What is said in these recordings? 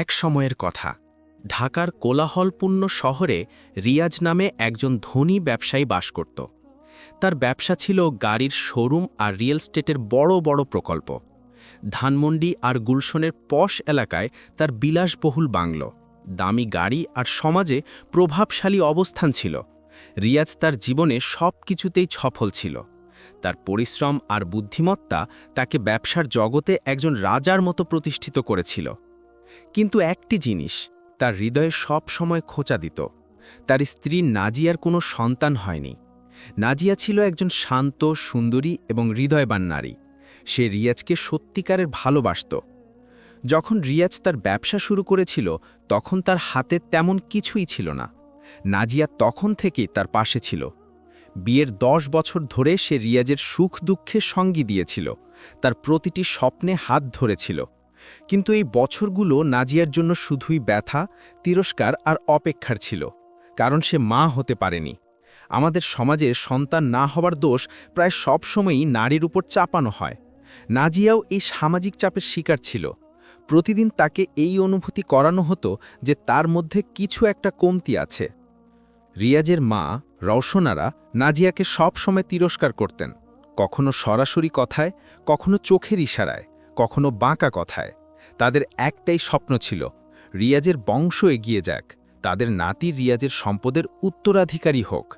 এক সময়ের কথা। ঢাকার কোলাহলপূর্ণ শহরে রিয়াজ নামে একজন ধনী ব্যবসায়ী বাস করত। তার ব্যবসা ছিল গাড়ির শোরুম আর রিয়েল স্টেটের বড় বড় প্রকল্প। ধানমন্ডি আর গুলশনের পশ এলাকায় তার বিলাসবহুল বাংলো। দামি গাড়ি আর সমাজে প্রভাবশালী অবস্থান ছিল। রিয়াজ তার জীবনে সব কিছুতেই সফল ছিল। তার পরিশ্রম আর বুদ্ধিমত্তা তাকে ব্যবসার জগতে একজন রাজার মতো প্রতিষ্ঠিত করেছিল। কিন্তু একটি জিনিস তার হৃদয়ে সব সময় খোঁচা দিত। তার স্ত্রী নাজিয়ার কোনো সন্তান হয়নি। নাজিয়া ছিল একজন শান্ত, সুন্দরী এবং হৃদয়বান নারী। সে রিয়াজকে সত্যিকারের ভালোবাসত। যখন রিয়াজ তার ব্যবসা শুরু করেছিল, তখন তার হাতে তেমন কিছুই ছিল না। নাজিয়া তখন থেকেই তার পাশে ছিল। বিয়ের দশ বছর ধরে সে রিয়াজের সুখ দুঃখের সঙ্গী দিয়েছিল। তার প্রতিটি স্বপ্নে হাত ধরেছিল। কিন্তু এই বছরগুলো নাজিয়ার জন্য শুধুই ব্যথা, তিরস্কার আর অপেক্ষার ছিল, কারণ সে মা হতে পারেনি। আমাদের সমাজে সন্তান না হওয়ার দোষ প্রায় সবসময়ই নারীর উপর চাপানো হয়। নাজিয়াও এই সামাজিক চাপের শিকার ছিল। প্রতিদিন তাকে এই অনুভূতি করানো হতো যে তার মধ্যে কিছু একটা কমতি আছে। রিয়াজের মা, রওশনারা, নাজিয়াকে সব সময় তিরস্কার করতেন, কখনো সরাসরি কথায়, কখনো চোখের ইশারায়। কখনো বাঁকা কথায়। তাদের একটাই স্বপ্ন ছিল, রিয়াজের বংশ এগিয়ে যাক। তাদের নাতি রিয়াজের সম্পদের উত্তরাধিকারী হোক।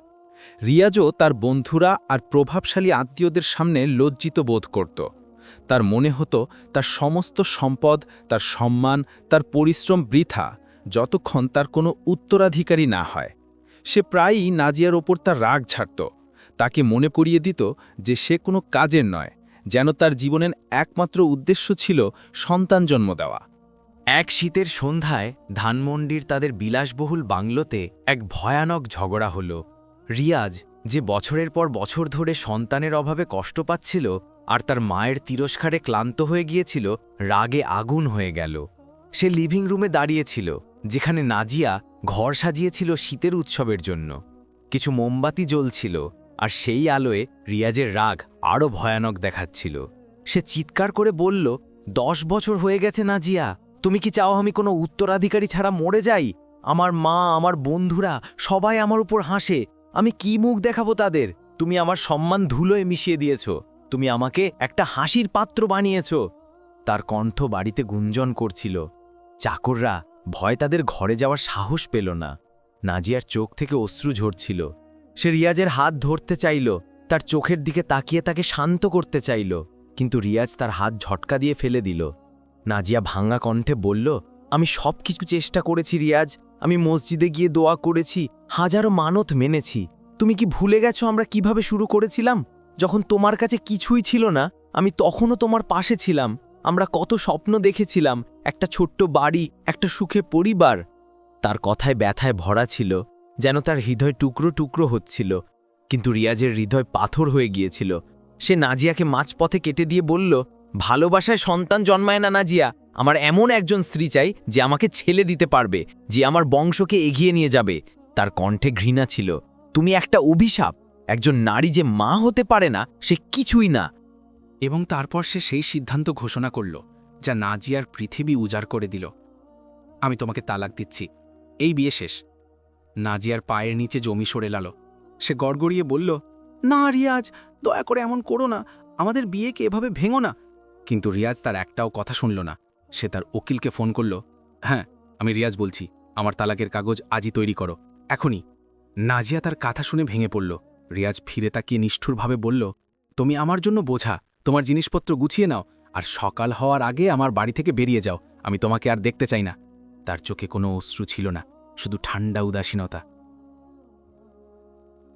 রিয়াজও তার বন্ধুরা আর প্রভাবশালী আত্মীয়দের সামনে লজ্জিত বোধ করত। তার মনে হতো, তার সমস্ত সম্পদ, তার সম্মান, তার পরিশ্রম বৃথা, যতক্ষণ তার কোনো উত্তরাধিকারী না হয়। সে প্রায়ই নাজিয়ার ওপর তার রাগ ছাড়ত। তাকে মনে করিয়ে দিত যে সে কোনো কাজের নয়। যেন তার জীবনের একমাত্র উদ্দেশ্য ছিল সন্তান জন্ম দেওয়া। এক শীতের সন্ধ্যায় ধানমন্ডির তাদের বিলাসবহুল বাংলোতে এক ভয়ানক ঝগড়া হল। রিয়াজ, যে বছরের পর বছর ধরে সন্তানের অভাবে কষ্ট পাচ্ছিল আর তার মায়ের তিরস্কারে ক্লান্ত হয়ে গিয়েছিল, রাগে আগুন হয়ে গেল। সে লিভিং রুমে দাঁড়িয়েছিল, যেখানে নাজিয়া ঘর সাজিয়েছিল শীতের উৎসবের জন্য। কিছু মোমবাতি জ্বলছিল আর সেই আলোয় রিয়াজের রাগ আরও ভয়ানক দেখাচ্ছিল। সে চিৎকার করে বলল, দশ বছর হয়ে গেছে নাজিয়া, তুমি কি চাও আমি কোনো উত্তরাধিকারী ছাড়া মরে যাই? আমার মা, আমার বন্ধুরা সবাই আমার উপর হাসে। আমি কি মুখ দেখাবো তাদের? তুমি আমার সম্মান ধুলোয় মিশিয়ে দিয়েছ। তুমি আমাকে একটা হাসির পাত্র বানিয়েছ। তার কণ্ঠ বাড়িতে গুঞ্জন করছিল। চাকররা ভয় তাদের ঘরে যাওয়ার সাহস পেল না। নাজিয়ার চোখ থেকে অশ্রু ঝরছিল। সে রিয়াজের হাত ধরতে চাইল, তার চোখের দিকে তাকিয়ে তাকে শান্ত করতে চাইল, কিন্তু রিয়াজ তার হাত ঝটকা দিয়ে ফেলে দিল। নাজিয়া ভাঙা কণ্ঠে বলল, আমি সব কিছু চেষ্টা করেছি রিয়াজ, আমি মসজিদে গিয়ে দোয়া করেছি, হাজারো মানত মেনেছি। তুমি কি ভুলে গেছো আমরা কীভাবে শুরু করেছিলাম? যখন তোমার কাছে কিছুই ছিল না, আমি তখনও তোমার পাশে ছিলাম। আমরা কত স্বপ্ন দেখেছিলাম, একটা ছোট্ট বাড়ি, একটা সুখে পরিবার। তার কথায় ব্যথায় ভরা ছিল। যেন তার হৃদয় টুকরো টুকরো হচ্ছিল, কিন্তু রিয়াজের হৃদয় পাথর হয়ে গিয়েছিল। সে নাজিয়াকে মাঝপথে কেটে দিয়ে বলল, ভালোবাসায় সন্তান জন্মায় না নাজিয়া, আমার এমন একজন স্ত্রী চাই যে আমাকে ছেলে দিতে পারবে, যে আমার বংশকে এগিয়ে নিয়ে যাবে। তার কণ্ঠে ঘৃণা ছিল। তুমি একটা অভিশাপ, একজন নারী যে মা হতে পারে না, সে কিছুই না। এবং তারপর সে সেই সিদ্ধান্ত ঘোষণা করল, যা নাজিয়ার পৃথিবী উজাড় করে দিল। আমি তোমাকে তালাক দিচ্ছি, এই বিয়ে শেষ। নাজিয়ার পায়ের নিচে জমি সরে লালো। সে গড়গড়িয়ে বলল, না রিয়াজ, দয়া করে এমন করো না। আমাদের বিয়েকে এভাবে ভেঙো না। কিন্তু রিয়াজ তার একটাও কথা শুনল না। সে তার উকিলকে ফোন করল হ্যাঁ আমি রিয়াজ বলছি। আমার তালাকের কাগজ আজই তৈরি করো। এখনই। নাজিয়া তার কথা শুনে ভেঙে পড়ল। রিয়াজ ফিরে তাকিয়ে নিষ্ঠুরভাবে বলল, তুমি আমার জন্য বোঝা। তোমার জিনিসপত্র গুছিয়ে নাও। আর সকাল হওয়ার আগে আমার বাড়ি থেকে বেরিয়ে যাও। আমি তোমাকে আর দেখতে চাই না। তার চোখে কোনো অশ্রু ছিল না। শুধু ঠান্ডা উদাসীনতা।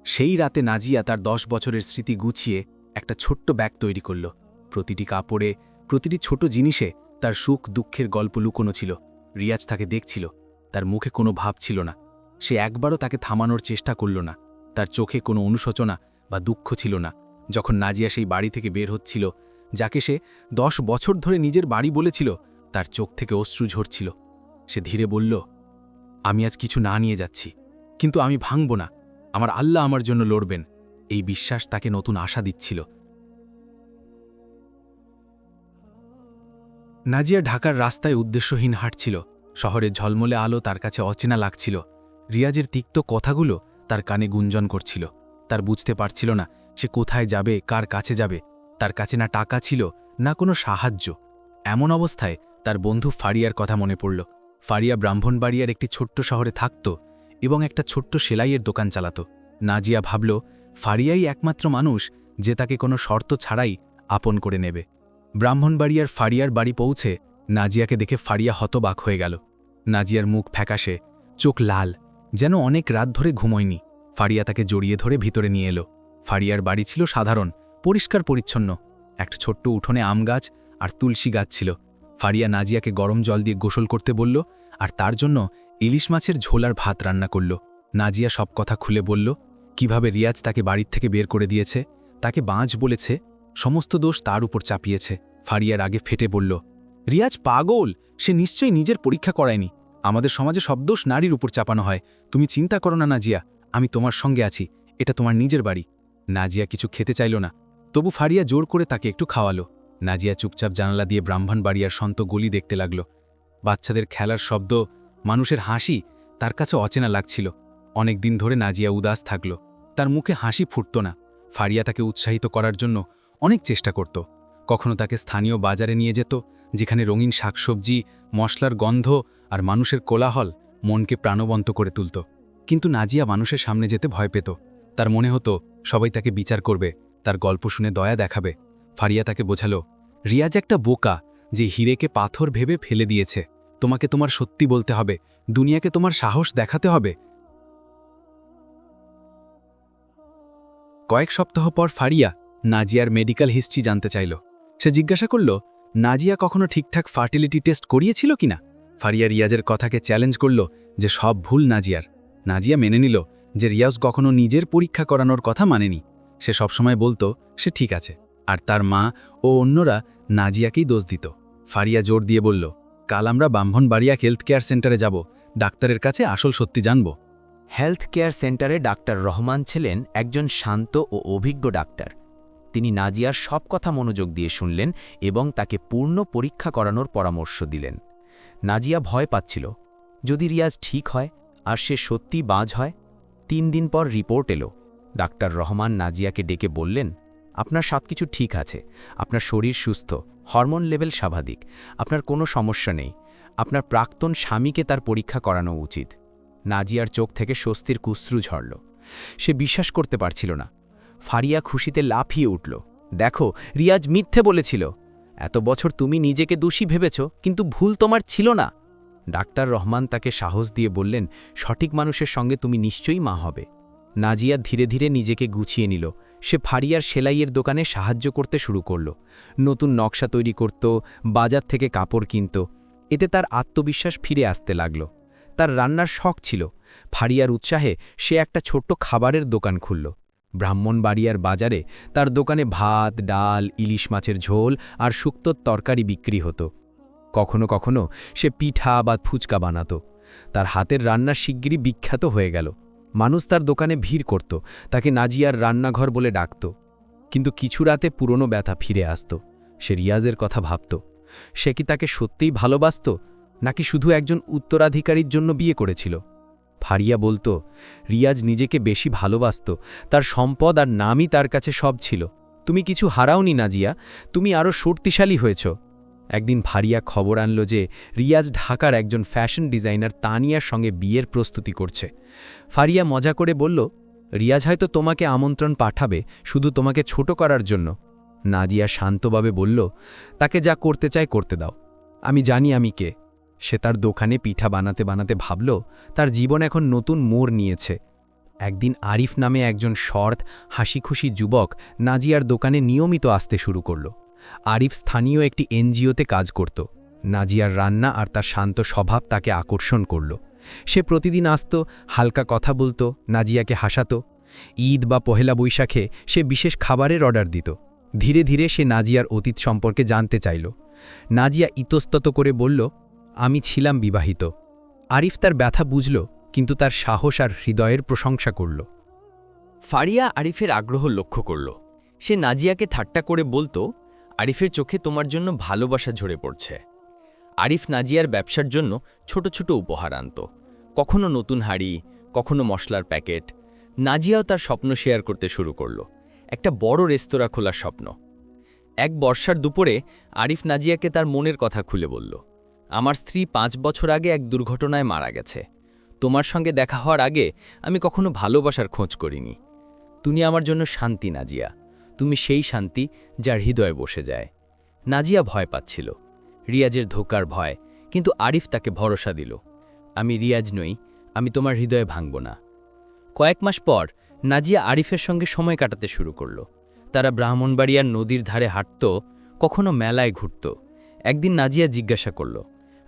সেই রাতে নাজিয়া তার দশ বছরের স্মৃতি গুছিয়ে একটা ছোট্ট ব্যাগ তৈরি করল। প্রতিটি কাপড়ে, প্রতিটি ছোট জিনিসে তার সুখ দুঃখের গল্প লুকোনো ছিল। রিয়াজ তাকে দেখছিল, তার মুখে কোনো ভাব ছিল না। সে একবারও তাকে থামানোর চেষ্টা করল না। তার চোখে কোনো অনুশোচনা বা দুঃখ ছিল না। যখন নাজিয়া সেই বাড়ি থেকে বের হচ্ছিল, যাকে সে দশ বছর ধরে নিজের বাড়ি বলেছিল, তার চোখ থেকে অশ্রু ঝরছিল। সে ধীরে বলল আমি আজ কিছু না নিয়ে যাচ্ছি, কিন্তু আমি ভাঙব না। আমার আল্লাহ আমার জন্য লড়বেন। এই বিশ্বাস তাকে নতুন আশা দিচ্ছিল। নাজিয়া ঢাকার রাস্তায় উদ্দেশ্যহীন হাঁটছিল। শহরের ঝলমলে আলো তার কাছে অচেনা লাগছিল। রিয়াজের তিক্ত কথাগুলো তার কানে গুঞ্জন করছিল। তার বুঝতে পারছিল না সে কোথায় যাবে, কার কাছে যাবে। তার কাছে না টাকা ছিল, না কোনো সাহায্য। এমন অবস্থায় তার বন্ধু ফারিয়ার কথা মনে পড়ল। ফারিয়া ব্রাহ্মণবাড়িয়ার একটি ছোট্ট শহরে থাকত এবং একটা ছোট্ট সেলাইয়ের দোকান চালাত। নাজিয়া ভাবল, ফারিয়াই একমাত্র মানুষ যে তাকে কোনো শর্ত ছাড়াই আপন করে নেবে। ব্রাহ্মণবাড়িয়ার ফারিয়ার বাড়ি পৌঁছে নাজিয়াকে দেখে ফারিয়া হতবাক হয়ে গেল। নাজিয়ার মুখ ফ্যাকাশে, চোখ লাল, যেন অনেক রাত ধরে ঘুমোয়নি। ফারিয়া তাকে জড়িয়ে ধরে ভিতরে নিয়ে এলো। ফারিয়ার বাড়ি ছিল সাধারণ পরিষ্কার পরিচ্ছন্ন একটা ছোট্ট উঠোনে আম গাছ আর তুলসী গাছ ছিল। ফারিয়া নাজিয়াকে গরম জল দিয়ে গোসল করতে বলল আর তার জন্য ইলিশ মাছের ঝোল আর ভাত রান্না করল। নাজিয়া সব কথা খুলে বলল, কীভাবে রিয়াজ তাকে বাড়ির থেকে বের করে দিয়েছে? তাকে বাঁচ বলেছে। সমস্ত দোষ তার উপর চাপিয়েছে। ফারিয়ার আগে ফেটে বলল, রিয়াজ পাগল! সে নিশ্চয়ই নিজের পরীক্ষা করায়নি। আমাদের সমাজে সব দোষ নারীর উপর চাপানো হয়। তুমি চিন্তা করো না, নাজিয়া। আমি তোমার সঙ্গে আছি। এটা তোমার নিজের বাড়ি। নাজিয়া কিছু খেতে চাইল না। তবু ফারিয়া জোর করে তাকে একটু খাওয়ালো। নাজিয়া চুপচাপ জানালা দিয়ে ব্রাহ্মণ বাড়িয়ার সন্ত গলি দেখতে লাগল। বাচ্চাদের খেলার শব্দ, মানুষের হাসি তার কাছে অচেনা লাগছিল। অনেক দিন ধরে নাজিয়া উদাস থাকল। তার মুখে হাসি ফুটত না। ফারিয়া তাকে উৎসাহিত করার জন্য অনেক চেষ্টা করত। কখনো তাকে স্থানীয় বাজারে নিয়ে যেত, যেখানে রঙিন শাকসবজি, মশলার গন্ধ আর মানুষের কোলাহল মনকে প্রাণবন্ত করে তুলত। কিন্তু নাজিয়া মানুষের সামনে যেতে ভয় পেত। তার মনে হতো, সবাই তাকে বিচার করবে, তার গল্প শুনে দয়া দেখাবে। ফারিয়া তাকে বোঝালো রিয়াজ একটা বোকা যে হিরেকে পাথর ভেবে ফেলে দিয়েছে। তোমাকে তোমার সত্যি বলতে হবে, দুনিয়াকে তোমার সাহস দেখাতে হবে। কয়েক সপ্তাহ পর ফারিয়া নাজিয়ার মেডিকেল হিস্ট্রি জানতে চাইল। সে জিজ্ঞাসা করল, নাজিয়া কখনো ঠিকঠাক ফার্টিলিটি টেস্ট করিয়েছিল কিনা ফারিয়া রিয়াজের কথাকে চ্যালেঞ্জ করল যে সব ভুল নাজিয়ার। নাজিয়া মেনে নিল যে রিয়াজ কখনো নিজের পরীক্ষা করানোর কথা মানেনি। সে সবসময় বলতো, সে ঠিক আছে। আর তার মা ও অন্যরা নাজিয়াকেই দোষ দিত। ফারিয়া জোর দিয়ে বলল, কাল আমরা ব্রাহ্মণবাড়িয়া হেলথ কেয়ার সেন্টারে যাব। ডাক্তারের কাছে আসল সত্যি জানব। হেলথ কেয়ার সেন্টারে ডাক্তার রহমান ছিলেন একজন শান্ত ও অভিজ্ঞ ডাক্তার। তিনি নাজিয়ার সব কথা মনোযোগ দিয়ে শুনলেন এবং তাকে পূর্ণ পরীক্ষা করানোর পরামর্শ দিলেন। নাজিয়া ভয় পাচ্ছিল, যদি রিয়াজ ঠিক হয় আর সে সত্যি বাজ হয়? তিন দিন পর রিপোর্ট এলো। ডাক্তার রহমান নাজিয়াকে ডেকে বললেন আপনার সব কিছু ঠিক আছে, আপনার শরীর সুস্থ, হরমোন লেভেল স্বাভাবিক, আপনার কোনো সমস্যা নেই, আপনার প্রাক্তন স্বামীকে তার পরীক্ষা করানো উচিত। নাজিয়ার চোখ থেকে স্বস্তির কুশ্রু ঝরল। সে বিশ্বাস করতে পারছিল না। ফারিয়া খুশিতে লাফিয়ে উঠল। দেখো, রিয়াজ মিথ্যে বলেছিল। এত বছর তুমি নিজেকে দোষী ভেবেছ, কিন্তু ভুল তোমার ছিল না। ডাক্তার রহমান তাকে সাহস দিয়ে বললেন, সঠিক মানুষের সঙ্গে তুমি নিশ্চয়ই মা হবে। নাজিয়া ধীরে ধীরে নিজেকে গুছিয়ে নিল। সে ফারিয়ার সেলাইয়ের দোকানে সাহায্য করতে শুরু করল। নতুন নকশা তৈরি করত, বাজার থেকে কাপড় কিনত। এতে তার আত্মবিশ্বাস ফিরে আসতে লাগল। তার রান্নার শখ ছিল। ফারিয়ার উৎসাহে সে একটা ছোট্ট খাবারের দোকান খুলল। ব্রাহ্মণবাড়িয়ার বাজারে তার দোকানে ভাত, ডাল, ইলিশ মাছের ঝোল আর শুক্তোর তরকারি বিক্রি হতো। কখনো কখনো সে পিঠা বা ফুচকা বানাত। তার হাতের রান্না শিগগিরই বিখ্যাত হয়ে গেল। মানুষ তার দোকানে ভিড় করত, তাকে নাজিয়ার রান্নাঘর বলে ডাকত। কিন্তু কিছু রাতে পুরনো ব্যথা ফিরে আসত। সে রিয়াজের কথা ভাবত। সে কি তাকে সত্যিই ভালোবাসত, নাকি শুধু একজন উত্তরাধিকারীর জন্য বিয়ে করেছিল? ফারিয়া বলতো, রিয়াজ নিজেকে বেশি ভালোবাসত, তার সম্পদ আর নামই তার কাছে সব ছিল। তুমি কিছু হারাওনি, নাজিয়া। তুমি আরও শক্তিশালী হয়েছ। একদিন ভারিয়া খবর আনল যে রিয়াজ ঢাকার একজন ফ্যাশন ডিজাইনার তানিয়ার সঙ্গে বিয়ের প্রস্তুতি করছে। ফারিয়া মজা করে বলল, রিয়াজ হয়তো তোমাকে আমন্ত্রণ পাঠাবে, শুধু তোমাকে ছোট করার জন্য। নাজিয়া শান্তভাবে বলল, তাকে যা করতে চায় করতে দাও। আমি জানি আমি কে। সে তার দোকানে পিঠা বানাতে বানাতে ভাবল, তার জীবন এখন নতুন মোড় নিয়েছে। একদিন আরিফ নামে একজন শর্ত, হাসিখুশি যুবক নাজিয়ার দোকানে নিয়মিত আসতে শুরু করল। আরিফ স্থানীয় একটি এনজিওতে কাজ করত। নাজিয়ার রান্না আর তার শান্ত স্বভাব তাকে আকর্ষণ করল। সে প্রতিদিন আসত, হালকা কথা বলতো, নাজিয়াকে হাসাতো। ঈদ বা পহেলা বৈশাখে সে বিশেষ খাবারের অর্ডার দিত। ধীরে ধীরে সে নাজিয়ার অতীত সম্পর্কে জানতে চাইল। নাজিয়া ইতস্তত করে বলল, আমি ছিলাম বিবাহিত। আরিফ তার ব্যথা বুঝল, কিন্তু তার সাহস আর হৃদয়ের প্রশংসা করল। ফারিয়া আরিফের আগ্রহ লক্ষ্য করল। সে নাজিয়াকে ঠাট্টা করে বলতো আরিফের চোখে তোমার জন্য ভালোবাসা ঝরে পড়ছে। আরিফ নাজিয়ার ব্যবসার জন্য ছোট ছোট উপহার আনত। কখনো নতুন হাড়ি, কখনো মশলার প্যাকেট। নাজিয়াও তার স্বপ্ন শেয়ার করতে শুরু করল। একটা বড় রেস্তোরাঁ খোলার স্বপ্ন। এক বর্ষার দুপুরে আরিফ নাজিয়াকে তার মনের কথা খুলে বলল, আমার স্ত্রী পাঁচ বছর আগে এক দুর্ঘটনায় মারা গেছে। তোমার সঙ্গে দেখা হওয়ার আগে আমি কখনো ভালোবাসার খোঁজ করিনি। তুমি আমার জন্য শান্তি, নাজিয়া। তুমি সেই শান্তি যার হৃদয়ে বসে যায়। নাজিয়া ভয় পাচ্ছিল। রিয়াজের ধোকার ভয়, কিন্তু আরিফ তাকে ভরসা দিল। আমি রিয়াজ নই, আমি তোমার হৃদয়ে ভাঙব না। কয়েক মাস পর, নাজিয়া আরিফের সঙ্গে সময় কাটাতে শুরু করল। তারা ব্রাহ্মণবাড়িয়ার নদীর ধারে হাঁটত, কখনো মেলায় ঘুরত। একদিন নাজিয়া জিজ্ঞাসা করল,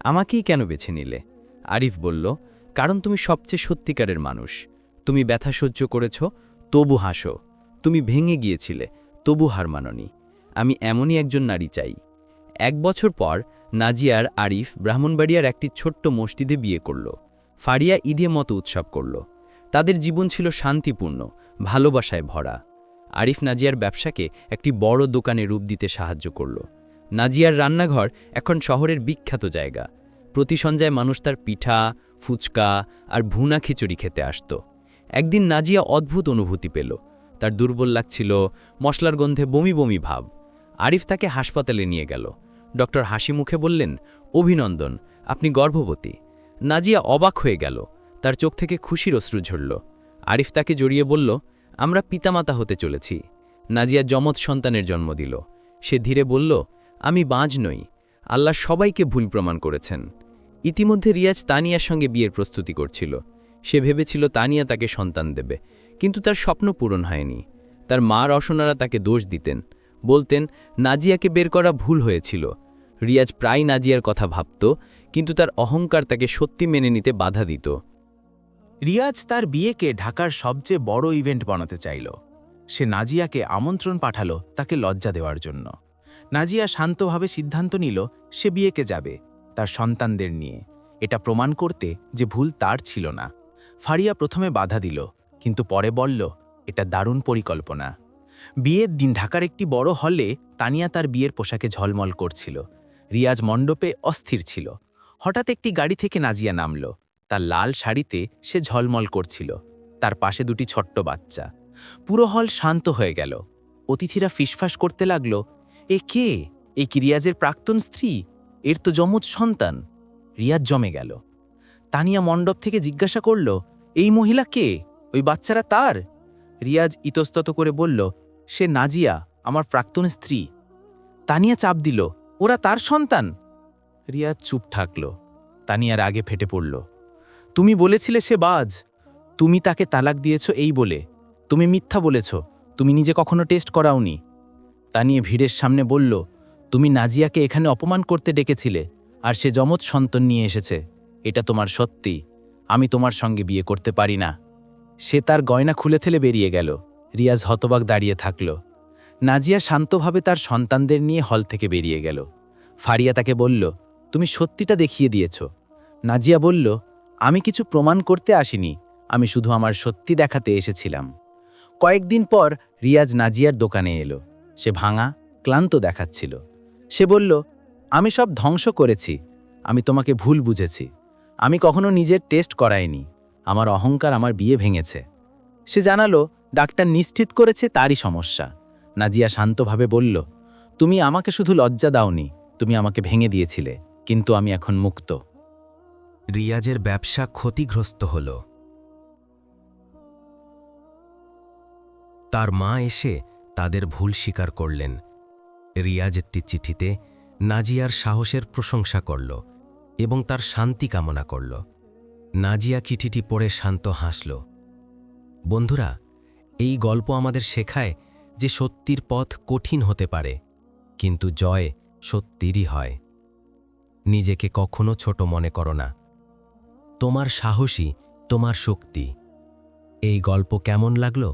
আমাকেই কেন বেছে নিলে? আরিফ বলল, কারণ তুমি সবচেয়ে সত্যিকারের মানুষ। তুমি ব্যথা সহ্য করেছ, তবু হাসো। তুমি ভেঙে গিয়েছিলে তবু হার মাননি। আমি এমনই একজন নারী চাই। এক বছর পর নাজিয়ার আরিফ ব্রাহ্মণবাড়িয়ার একটি ছোট্ট মসজিদে বিয়ে করল। ফারিয়া ঈদে মতো উৎসব করল। তাদের জীবন ছিল শান্তিপূর্ণ, ভালোবাসায় ভরা। আরিফ নাজিয়ার ব্যবসাকে একটি বড় দোকানে রূপ দিতে সাহায্য করল। নাজিয়ার রান্নাঘর এখন শহরের বিখ্যাত জায়গা। প্রতি সন্ধ্যায় মানুষ তার পিঠা, ফুচকা আর ভুনা খিচুড়ি খেতে আসত। একদিন নাজিয়া অদ্ভুত অনুভূতি পেল। তার দুর্বল লাগছিল, মশলার গন্ধে বমি বমি ভাব। আরিফ তাকে হাসপাতালে নিয়ে গেল। ডক্টর হাসি মুখে বললেন, অভিনন্দন, আপনি গর্ভবতী। নাজিয়া অবাক হয়ে গেল। তার চোখ থেকে খুশির অশ্রু ঝরল। আরিফ তাকে জড়িয়ে বলল, আমরা পিতামাতা হতে চলেছি। নাজিয়া যমজ সন্তানের জন্ম দিল। সে ধীরে বলল, আমি বাঁজ নই। আল্লাহ সবাইকে ভুল প্রমাণ করেছেন। ইতিমধ্যে রিয়াজ তানিয়ার সঙ্গে বিয়ের প্রস্তুতি করছিল। সে ভেবেছিল তানিয়া তাকে সন্তান দেবে। কিন্তু তার স্বপ্ন পূরণ হয়নি। তার মা রসনারা তাকে দোষ দিতেন, বলতেন, নাজিয়াকে বের করা ভুল হয়েছিল। রিয়াজ প্রায় নাজিয়ার কথা ভাবত, কিন্তু তার অহংকার তাকে সত্যি মেনে নিতে বাধা দিত। রিয়াজ তার বিয়েকে ঢাকার সবচেয়ে বড় ইভেন্ট বানাতে চাইল। সে নাজিয়াকে আমন্ত্রণ পাঠালো তাকে লজ্জা দেওয়ার জন্য। নাজিয়া শান্তভাবে সিদ্ধান্ত নিল, সে বিয়েকে যাবে, তার সন্তানদের নিয়ে। এটা প্রমাণ করতে যে ভুল তার ছিল না। ফারিয়া প্রথমে বাধা দিল কিন্তু পরে বলল, এটা দারুণ পরিকল্পনা। বিয়ের দিন ঢাকার একটি বড় হলে তানিয়া তার বিয়ের পোশাকে ঝলমল করছিল। রিয়াজ মণ্ডপে অস্থির ছিল। হঠাৎ একটি গাড়ি থেকে নাজিয়া নামল। তার লাল শাড়িতে সে ঝলমল করছিল। তার পাশে দুটি ছোট্ট বাচ্চা। পুরো হল শান্ত হয়ে গেল। অতিথিরা ফিসফাস করতে লাগল, এ কে? এই কি রিয়াজের প্রাক্তন স্ত্রী? এর তো যমজ সন্তান। রিয়াজ জমে গেল। তানিয়া মণ্ডপ থেকে জিজ্ঞাসা করল, এই মহিলা কে? ওই বাচ্চারা তার? রিয়াজ ইতস্তত করে বলল, সে নাজিয়া, আমার প্রাক্তন স্ত্রী। তানিয়া চাপ দিল, ওরা তার সন্তান? রিয়াজ চুপ থাকল। তানিয়ার আগে ফেটে পড়ল, তুমি বলেছিলে সে বাজ। তুমি তাকে তালাক দিয়েছ এই বলে। তুমি মিথ্যা বলেছ। তুমি নিজে কখনো টেস্ট করাওনি। তা নিয়ে ভিড়ের সামনে বলল, তুমি নাজিয়াকে এখানে অপমান করতে ডেকেছিলে, আর সে যমজ সন্তান নিয়ে এসেছে। এটা তোমার সত্যি। আমি তোমার সঙ্গে বিয়ে করতে পারি না। সে তার গয়না খুলে থেলে বেরিয়ে গেল। রিয়াজ হতবাক দাঁড়িয়ে থাকল। নাজিয়া শান্তভাবে তার সন্তানদের নিয়ে হল থেকে বেরিয়ে গেল। ফারিয়া তাকে বলল, তুমি সত্যিটা দেখিয়ে দিয়েছ। নাজিয়া বলল, আমি কিছু প্রমাণ করতে আসিনি। আমি শুধু আমার সত্যি দেখাতে এসেছিলাম। কয়েকদিন পর রিয়াজ নাজিয়ার দোকানে এলো। সে ভাঙা, ক্লান্ত দেখাচ্ছিল। সে বলল, আমি সব ধ্বংস করেছি। আমি তোমাকে ভুল বুঝেছি। আমি কখনো নিজের টেস্ট করাইনি। আমার অহংকার আমার বিয়ে ভেঙেছে। সে জানালো, ডাক্তার নিশ্চিত করেছে তারই সমস্যা। নাজিয়া শান্তভাবে বলল, তুমি আমাকে শুধু লজ্জা দাওনি, তুমি আমাকে ভেঙে দিয়েছিলে, কিন্তু আমি এখন মুক্ত। রিয়াজের ব্যবসা ক্ষতিগ্রস্ত হল। তার মা এসে তাদের ভুল স্বীকার করলেন। রিয়াজ একটি চিঠিতে নাজিয়ার সাহসের প্রশংসা করল এবং তার শান্তি কামনা করল। নাজিয়া চিঠিটি পড়ে শান্ত হাসল। বন্ধুরা, এই গল্প আমাদের শেখায় যে সত্যির পথ কঠিন হতে পারে, কিন্তু জয় সত্যিরই হয়। নিজেকে কখনো ছোট মনে করো না। তোমার সাহসী, তোমার শক্তি। এই গল্প কেমন লাগল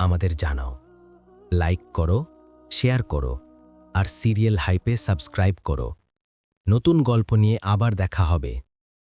আমাদের জানাও। লাইক করো, শেয়ার করো, আর সিরিয়াল হাইপে সাবস্ক্রাইব করো। নতুন গল্প নিয়ে আবার দেখা হবে।